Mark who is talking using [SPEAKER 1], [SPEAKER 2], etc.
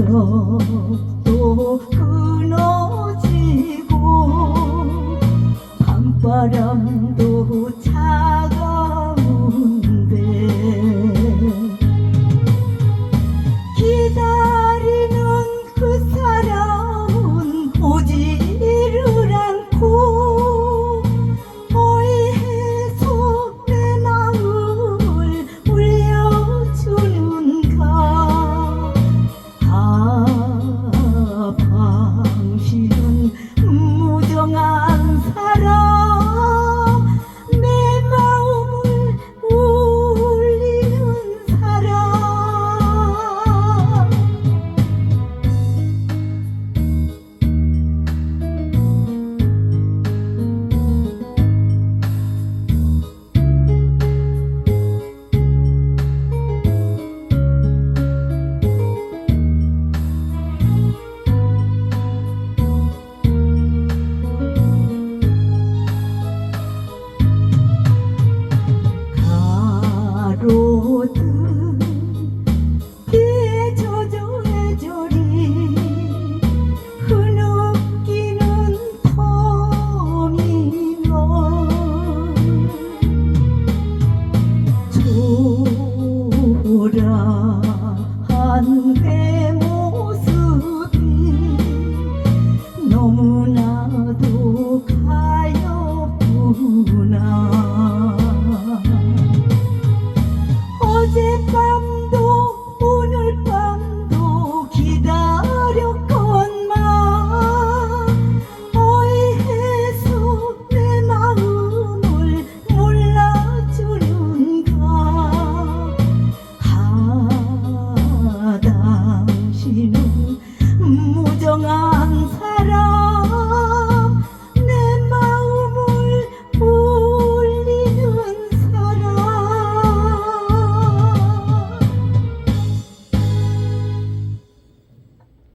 [SPEAKER 1] 저도 끊어지고 밤바람도 못한 비에 젖어 해저리 흐느끼는 터미널 초라한데 风啊。